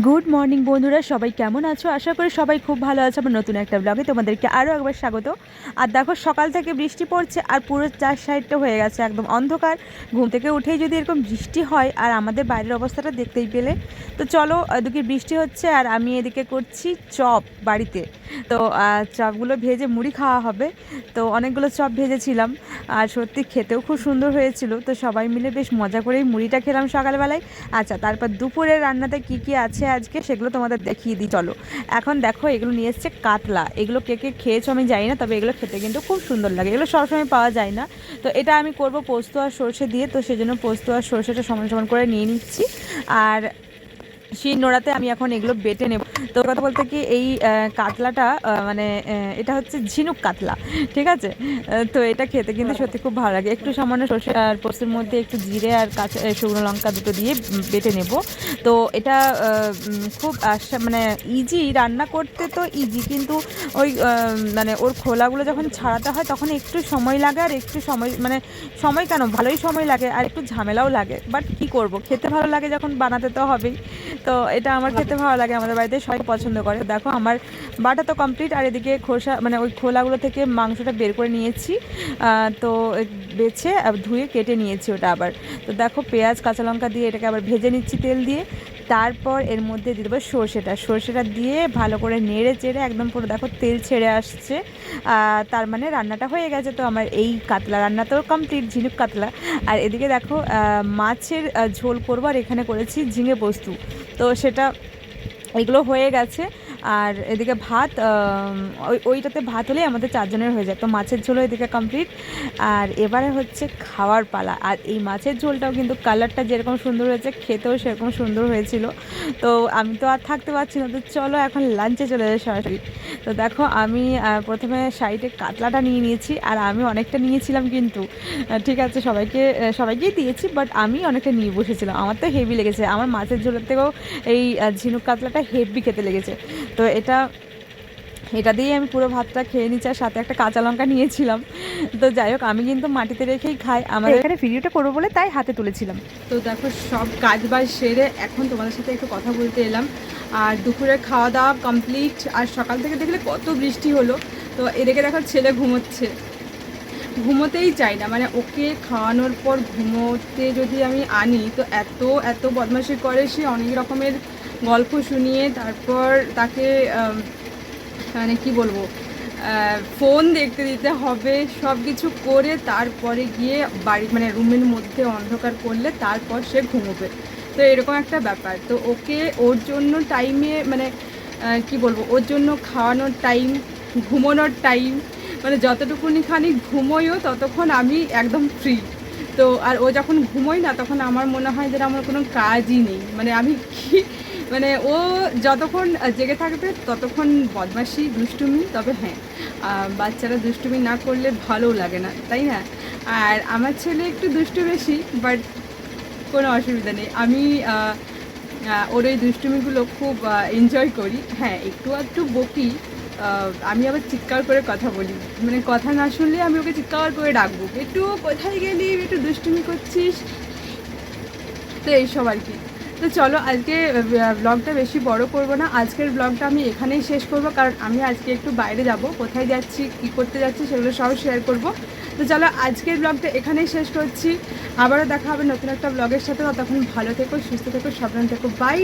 Good morning বন্ধুরা। সবাই কেমন আছো? আশা করি সবাই খুব ভালো আছে। আমার নতুন একটা ব্লগে তোমাদেরকে আরও একবার স্বাগত। আর দেখো, সকাল থেকে বৃষ্টি পড়ছে আর পুরো চার সাইডটা হয়ে গেছে একদম অন্ধকার। ঘুম থেকে উঠেই যদি এরকম বৃষ্টি হয়, আর আমাদের বাইরের অবস্থাটা দেখতেই পেলে। তো চলো, এদিকে বৃষ্টি হচ্ছে আর আমি এদিকে করছি চপ বাড়িতে। তো চপগুলো ভেজে মুড়ি খাওয়া হবে। তো অনেকগুলো চপ ভেজেছিলাম। আর সত্যি খেতেও খুব সুন্দর হয়েছিল। তো সবাই মিলে বেশ মজা করেই মুড়িটা খেলাম সকালবেলায়। আচ্ছা তারপর দুপুরের রান্নাতে কি কি আছে? আজকে, সেগুলো তোমাদের দেখিয়ে দিই, চলো। এখন দেখো, এগুলো নিয়ে এসছে কাতলা। এগুলো কে কে খেয়েছো আমি জানি না, তবে এগুলো খেতে কিন্তু খুব সুন্দর লাগে। এগুলো সবসময় পাওয়া যায় না। তো এটা আমি করব পোস্ত আর সর্ষে দিয়ে, তো সেজন্য পোস্ত আর সর্ষেটা সমান সমান করে নিয়ে নিচ্ছি। আর সেই নোড়াতে আমি এখন এগুলো বেটে নেব। তো কথা বলতে কি এই কাতলাটা মানে এটা হচ্ছে ঝিনুক কাতলা ঠিক আছে? তো এটা খেতে কিন্তু সত্যি খুব ভালো লাগে। একটু সামান্য সর্ষে আর পোস্তের মধ্যে একটু জিরে আর কাঁচা শুকনো লঙ্কা দুটো দিয়ে বেটে নেব। তো এটা খুব মানে ইজি রান্না করতে তো ইজি কিন্তু ওই মানে ওর খোলাগুলো যখন ছাড়াতে হয় তখন একটু সময় লাগে আর একটু সময় মানে সময় কেন? ভালোই সময় লাগে আর একটু ঝামেলাও লাগে। বাট কি করব? খেতে ভালো লাগে যখন বানাতে তো হবেই। তো এটা আমার খেতে ভালো লাগে আমাদের বাড়িতে। সবাই পছন্দ করে। দেখো, আমার বাটা তো কমপ্লিট আর এদিকে খোসা মানে ওই খোলাগুলো থেকে মাংসটা বের করে নিয়েছি। তো বেছে ধুয়ে কেটে নিয়েছি ওটা আবার। তো দেখো, পেঁয়াজ, কাঁচা লঙ্কা দিয়ে এটাকে আবার ভেজে নিচ্ছি তেল দিয়ে। তারপর এর মধ্যে দিয়ে দেবো সর্ষেটা। সর্ষেটা দিয়ে ভালো করে নেড়ে চেড়ে একদম পুরো দেখো তেল ছেড়ে আসছে। তার মানে রান্নাটা হয়ে গেছে। তো আমার এই কাতলা রান্না তো কমপ্লিট ঝিনুক কাতলা। আর এদিকে দেখো মাছের ঝোল করব আর এখানে করেছি ঝিঙে পোস্তু। তো সেটা এগুলো হয়ে গেছে। আর এদিকে ভাত ওই, ওইটাতে ভাত হলেই আমাদের চারজনের হয়ে যায়। তো মাছের ঝোলও এদিকে কমপ্লিট আর এবারে হচ্ছে খাওয়ার পালা। আর এই মাছের ঝোলটাও কিন্তু কালারটা যেরকম সুন্দর হয়েছে, খেতেও সেরকম সুন্দর হয়েছিল। তো আমি তো আর থাকতে পারছি না। তো চলো এখন লাঞ্চে চলে যাই সরাসরি। তো দেখো আমি প্রথমে সাইডে কাতলাটা নিয়ে নিয়েছি। আর আমি অনেকটা নিয়েছিলাম কিন্তু। ঠিক আছে, সবাইকে সবাইকেই দিয়েছি বাট আমি অনেকটা নিয়ে বসেছিলাম। আমার তো হেভি লেগেছে। আমার মাছের ঝোলের থেকেও এই ঝিনুক কাতলাটা হেভি খেতে লেগেছে। তো এটা এটা দিয়েই আমি পুরো ভাতটা খেয়ে নিচ্ছি আর সাথে একটা কাঁচা লঙ্কা নিয়েছিলাম। তো যাই হোক আমি কিন্তু মাটিতে রেখেই খাই। আমার এখানে ভিডিওটা করব বলে তাই হাতে তুলেছিলাম। তো দেখো সব কাজ বাজ সেরে এখন তোমাদের সাথে একটু কথা বলতে এলাম। আর দুপুরের খাওয়া দাওয়া কমপ্লিট আর সকাল থেকে দেখলে কত বৃষ্টি হলো। তো এদিকে দেখো ছেলে ঘুমোচ্ছে। ঘুমোতেই চাই না মানে ওকে খাওয়ানোর পর ঘুমোতে যদি আমি আনি তো এত এত বদমাশি করে সে অনেক রকমের গল্প শুনিয়ে তারপর তাকে মানে কি বলব ফোন দেখতে দিতে হবে সব কিছু করে তারপরে গিয়ে বাড়ি মানে রুমের মধ্যে অন্ধকার করলে তারপর সে ঘুমোবে। তো এরকম একটা ব্যাপার। তো ওকে ওর জন্য টাইমে মানে কি বলব, ওর জন্য খাওয়ানোর টাইম ঘুমোনোর টাইম মানে যতটুকুনি খানি ঘুমোইও ততক্ষণ আমি একদম ফ্রি তো আর ও যখন ঘুমোই না তখন আমার মনে হয় যেন আমার কোনো কাজই নেই। মানে আমি কি মানে ও যতক্ষণ জেগে থাকবে, ততক্ষণ বদমাশি, দুষ্টুমি, তবে হ্যাঁ বাচ্চারা দুষ্টুমি না করলে ভালোও লাগে না, তাই না? আর আমার ছেলে একটু দুষ্টু বেশি বাট কোনো অসুবিধা নেই। আমি ওর ওই দুষ্টুমিগুলো খুব এনজয় করি। হ্যাঁ একটু একটু বকি আমি আবার চিৎকার করে কথা বলি। মানে কথা না শুনলে আমি ওকে চিৎকার করে ডাকবো। একটু কোথায় গেলি? একটু দুষ্টুমি করছিস? তো এইসব আর কি। তো চলো আজকে ব্লগটা বেশি বড় করব না। আজকের ব্লগটা আমি এখানেই শেষ করব, কারণ আমি আজকে একটু বাইরে যাব। কোথায় যাচ্ছি, কি করতে যাচ্ছি সেগুলো সব শেয়ার করব। তো চলো আজকের ব্লগটা এখানেই শেষ করছি। আবারও দেখা হবে নতুন একটা ব্লগের সাথে। ততক্ষণ ভালো থেকো, সুস্থ থেকো, সাবধান থেকো। বাই